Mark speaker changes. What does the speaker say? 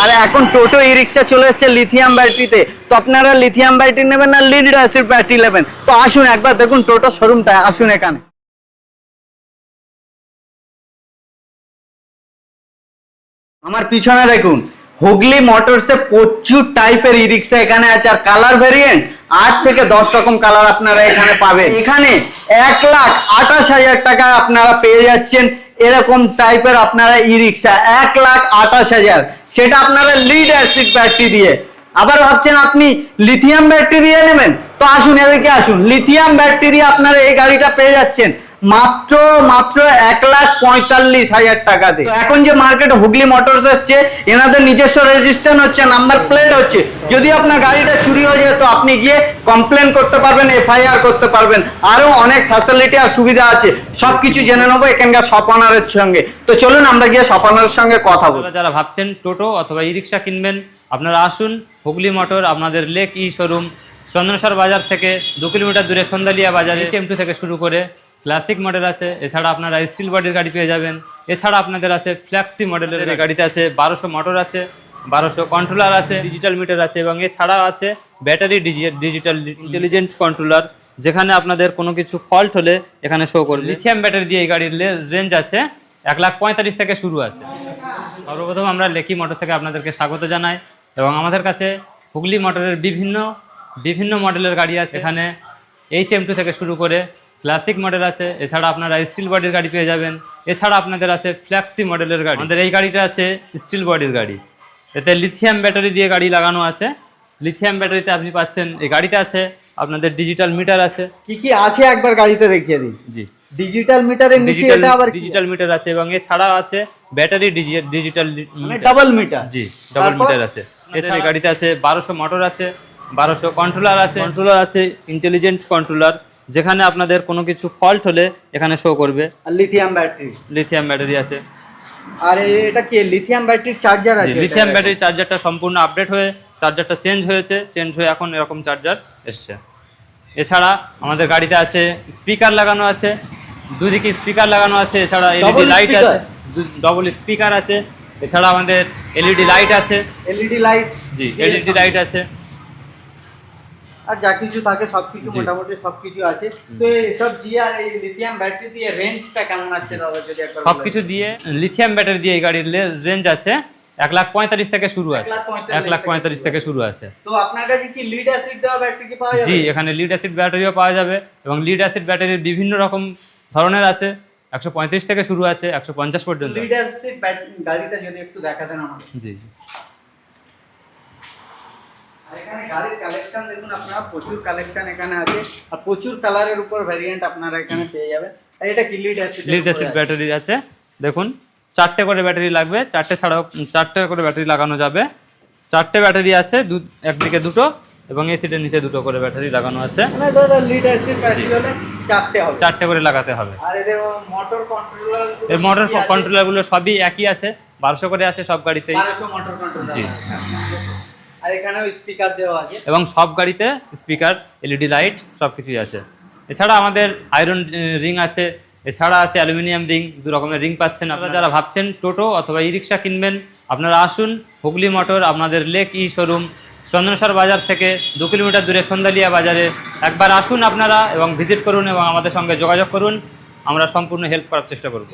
Speaker 1: আর এখন টোটো ই রিক্সা চলে এসছে লিথিয়াম ব্যাটারিতে তো। আপনারা লিথিয়াম ব্যাটারি নেবেন না লিড অ্যাসিড ব্যাটারি নেবেন। তো আসুন একবার দেখুন টোটো শোরুমটা, আসুন এখানে। আমার পিছনে দেখুন, হুগলি মোটরসে প্রচুর টাইপের ই রিক্সা এখানে আছে, আর কালার ভেরিয়েন্ট আট থেকে দশ রকম কালার আপনারা এখানে পাবেন। এখানে এক লাখ আঠাশ হাজার টাকা আপনারা পেয়ে যাচ্ছেন এরকম টাইপের আপনারা ই রিক্সা এক লাখ আঠাশ হাজার। সেটা আপনারা লিড অ্যাসিড ব্যাটারি দিয়ে। আবার ভাবছেন আপনি লিথিয়াম ব্যাটারি দিয়ে নেবেন? তো আসুন, এদিকে আসুন। লিথিয়াম ব্যাটারি দিয়ে আপনারা এই গাড়িটা পেয়ে যাচ্ছেন। মাত্র মাত্র এক লাখ পঁয়তাল্লিশ হাজার টাকা তো এখন যে মার্কেটে হুগলি মোটরস এসছে, এনাদের নিজস্ব রেজিস্ট্রেশন হচ্ছে নাম্বার প্লেট হচ্ছে। যদি আপনার গাড়িটা চুরি হয়ে যায়, তো আপনি গিয়ে কমপ্লেন করতে পারবেন এফআইআর করতে পারবেন। আরও অনেক ফ্যাসিলিটি আর সুবিধা আছে। সবকিছু জেনে নেব এখানকার শপানারের সঙ্গে। তো চলুন, আমরা গিয়ে শপানারের সঙ্গে কথা বলব
Speaker 2: যারা ভাবছেন টোটো অথবা ই রিক্সা কিনবেন, আপনারা আসুন, হুগলি মোটর আপনাদের লেক ই শোরুম চন্দনেশ্বর বাজার থেকে দু কিলোমিটার দূরে সন্দালিয়া বাজারে এইচ টু থেকে শুরু করে ক্লাসিক মডেল আছে। এছাড়া আপনারা স্টিল বডির গাড়ি পেয়ে যাবেন। এছাড়া আপনাদের আছে ফ্ল্যাক্সি মডেলের গাড়িতে আছে বারোশো মোটর আছে বারোশো কন্ট্রোলার আছে ডিজিটাল মিটার আছে এবং এছাড়া আছে ব্যাটারি ডিজিটাল ইন্টেলিজেন্ট কন্ট্রোলার যেখানে আপনাদের কোনো কিছু ফল্ট হলে এখানে শো করবে। লিথিয়াম ব্যাটারি দিয়ে এই গাড়ির রেঞ্জ আছে এক লাখ পঁয়তাল্লিশ থেকে শুরু আছে। সর্বপ্রথম আমরা লেকি মোটর থেকে আপনাদেরকে স্বাগত জানাই এবং আমাদের কাছে হুগলি মোটরের বিভিন্ন বিভিন্ন মডেলের গাড়ি আছে। এখানে এইচ এম টু থেকে শুরু করে ক্লাসিক মডেল আছে। এছাড়া আপনারা স্টিল বডির গাড়ি পেয়ে যাবেন। এছাড়া আপনাদের আছে ফ্ল্যাক্সি মডেলের গাড়ি। আমাদের এই গাড়িটা আছে স্টিল বডির গাড়ি। এতে লিথিয়াম ব্যাটারি দিয়ে গাড়ি লাগানো আছে। লিথিয়াম ব্যাটারিতে আপনি পাচ্ছেন এই গাড়িতে আছে আপনাদের ডিজিটাল মিটার আছে।
Speaker 1: কি কি আছে একবার গাড়িতে দেখিয়ে দিন
Speaker 2: জি।
Speaker 1: ডিজিটাল মিটারের নিচে
Speaker 2: ডিজিটাল
Speaker 1: এটা আবার
Speaker 2: ডিজিটাল মিটার আছে এবং এছাড়াও আছে ব্যাটারি ডিজিটাল
Speaker 1: ডাবল মিটার
Speaker 2: জি ডাবল মিটার আছে। এছাড়া গাড়িতে আছে বারোশো মোটর আছে। বারোশো কন্ট্রোলার আছে। কন্ট্রোলার আছে ইন্টেলিজেন্ট কন্ট্রোলার যেখানে আপনাদের কোনো কিছু ফল্ট হলে এখানে শো করবে।
Speaker 1: আর লিথিয়াম ব্যাটারি
Speaker 2: লিথিয়াম ব্যাটারি আছে।
Speaker 1: আর এটা কি? লিথিয়াম ব্যাটারির চার্জার আছে
Speaker 2: লিথিয়াম? ব্যাটারি চার্জারটা সম্পূর্ণ আপডেট হয়ে চার্জারটা চেঞ্জ হয়েছে চেঞ্জ হয়ে এখন এরকম চার্জার এসছে। এছাড়া আমাদের গাড়িতে আছে স্পিকার লাগানো আছে দুদিকে স্পিকার লাগানো আছে এছাড়া এলইডি লাইট আছে ডবল স্পিকার আছে এছাড়া আমাদের এলইডি লাইট আছে।
Speaker 1: এলইডি লাইট
Speaker 2: জি এলইডি লাইট আছে।
Speaker 1: আর যা কিছু থাকে সবকিছু
Speaker 2: জি।
Speaker 1: মোটামুটি সবকিছু আছে। তো এসব জি আর এই লিথিয়াম ব্যাটারি দিয়ে রেঞ্জটা কেমন আসছে দাদা যদি একবার
Speaker 2: সব কিছু দিয়ে লিথিয়াম ব্যাটারি দিয়ে এই গাড়ির রেঞ্জ আছে এক লাখ পঁয়তাল্লিশ থেকে শুরু আছে।
Speaker 1: এক লাখ পঁয়তাল্লিশ থেকে
Speaker 2: শুরু আছে?
Speaker 1: তো আপনার কাছে কি লিড অ্যাসিড দেওয়া ব্যাটারি কি পাওয়া যাবে?
Speaker 2: জি এখানে লিড অ্যাসিড ব্যাটারিও পাওয়া যাবে এবং লিড অ্যাসিড ব্যাটারির বিভিন্ন রকম ধরনের আছে। একশো পঁয়ত্রিশ থেকে শুরু আছে একশো পঞ্চাশ পর্যন্ত।
Speaker 1: লিড অ্যাসিড গাড়িটা যদি একটু দেখাতেন আমাকে।
Speaker 2: জি।
Speaker 1: এখানে গাড়ির কালেকশন দেখুন আপনারা প্রচুর কালেকশন এখানে আছে। আর প্রচুর কালারের উপর ভ্যারিয়েন্ট আপনারা এখানে পেয়ে যাবেন। আর এটা কি lead acid
Speaker 2: lead acid battery আছে। দেখুন চারটে করে ব্যাটারি লাগবে। চারটে ছাড়াও চারটে করে ব্যাটারি লাগানো যাবে। চারটে ব্যাটারি আছে দু একদিকে দুটো এবং এই সিটের নিচে দুটো করে ব্যাটারি লাগানো আছে।
Speaker 1: মানে চারটে
Speaker 2: করে লাগাতে হবে।
Speaker 1: এদের মোটর কন্ট্রোলার
Speaker 2: এর মোটর কন্ট্রোলারগুলো সবই একই আছে। বারোশো করে আছে সব গাড়িতেই।
Speaker 1: 1200 মোটর কন্ট্রোলার
Speaker 2: জি।
Speaker 1: এখানেও স্পিকার দেওয়া
Speaker 2: এবং সব গাড়িতে স্পিকার এলইডি লাইট সব কিছুই আছে। এছাড়া আমাদের আয়রন রিং আছে, এছাড়া আছে অ্যালুমিনিয়াম রিং দু রকমের রিং পাচ্ছেন আপনারা। যারা ভাবছেন টোটো অথবা ই রিক্সা কিনবেন, আপনারা আসুন হুগলি মোটর, আপনাদের লেক ই শোরুম চন্দনেশ্বর বাজার থেকে দু কিলোমিটার দূরে সন্দালিয়া বাজারে। একবার আসুন আপনারা এবং ভিজিট করুন এবং আমাদের সঙ্গে যোগাযোগ করুন। আমরা সম্পূর্ণ হেল্প করার চেষ্টা করব।